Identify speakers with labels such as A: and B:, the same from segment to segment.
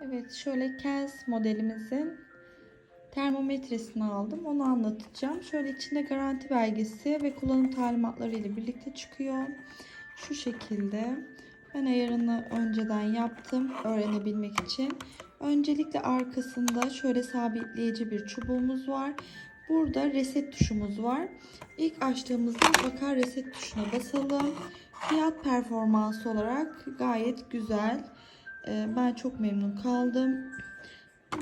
A: Evet şöyle Kels modelimizin termometresini aldım. Onu anlatacağım. Şöyle içinde garanti belgesi ve kullanım talimatları ile birlikte çıkıyor. Şu şekilde. Ben ayarını önceden yaptım öğrenebilmek için. Öncelikle arkasında şöyle sabitleyici bir çubuğumuz var. Burada reset tuşumuz var. İlk açtığımızda mutlaka reset tuşuna basalım. Fiyat performansı olarak gayet güzel. Ee, Ben çok memnun kaldım.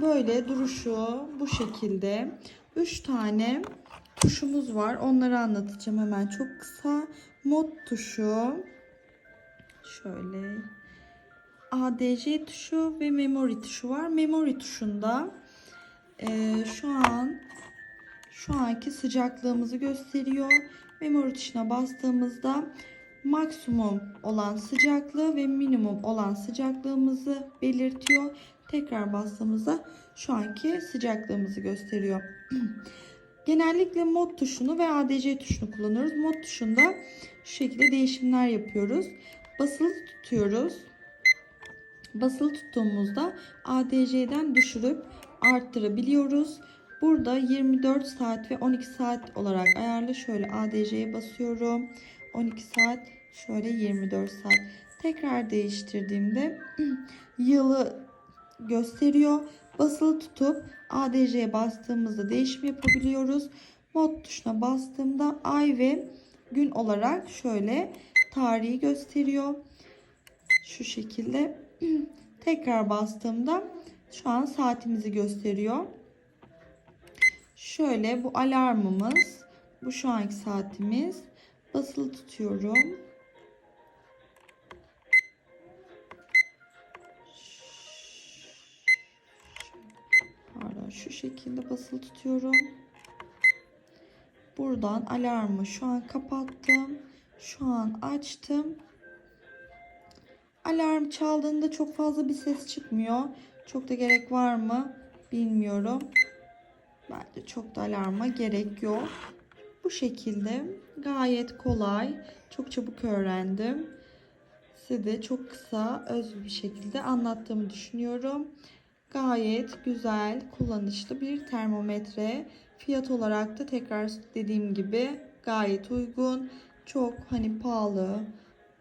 A: Böyle duruşu bu şekilde. 3 tane tuşumuz var. Onları anlatacağım hemen çok kısa. Mod tuşu. Şöyle. ADC tuşu ve memory tuşu var. Memory tuşunda eee, şu an şu anki sıcaklığımızı gösteriyor. Memory tuşuna bastığımızda maksimum olan sıcaklığı ve minimum olan sıcaklığımızı belirtiyor. Tekrar bastığımızda şu anki sıcaklığımızı gösteriyor. Genellikle mod tuşunu ve ADC tuşunu kullanıyoruz. Mod tuşunda şu şekilde değişimler yapıyoruz. Basılı tutuyoruz. Basılı tuttuğumuzda ADC'den düşürüp arttırabiliyoruz. Burada 24 saat ve 12 saat olarak ayarlı. Şöyle ADC'ye basıyorum. 12 saat şöyle 24 saat. Tekrar değiştirdiğimde yılı gösteriyor. Basılı tutup ADC'ye bastığımızda değişim yapabiliyoruz. Mod tuşuna bastığımda ay ve gün olarak şöyle tarihi gösteriyor. Şu şekilde tekrar bastığımda şu an saatimizi gösteriyor. Şöyle bu alarmımız. Bu şu anki saatimiz. Basılı tutuyorum. Pardon şu şekilde basılı tutuyorum. Buradan alarmı şu an kapattım. Şu an açtım. Alarm çaldığında çok fazla bir ses çıkmıyor. Çok da gerek var mı bilmiyorum. Bence çok da alarma gerek yok. Bu şekilde gayet kolay. Çok çabuk öğrendim. Size de çok kısa, öz bir şekilde anlattığımı düşünüyorum. Gayet güzel, kullanışlı bir termometre. Fiyat olarak da tekrar dediğim gibi gayet uygun. Çok hani pahalı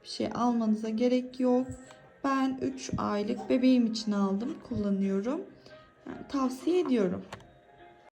A: bir şey almanıza gerek yok. Ben 3 aylık bebeğim için aldım, kullanıyorum. Yani tavsiye ediyorum.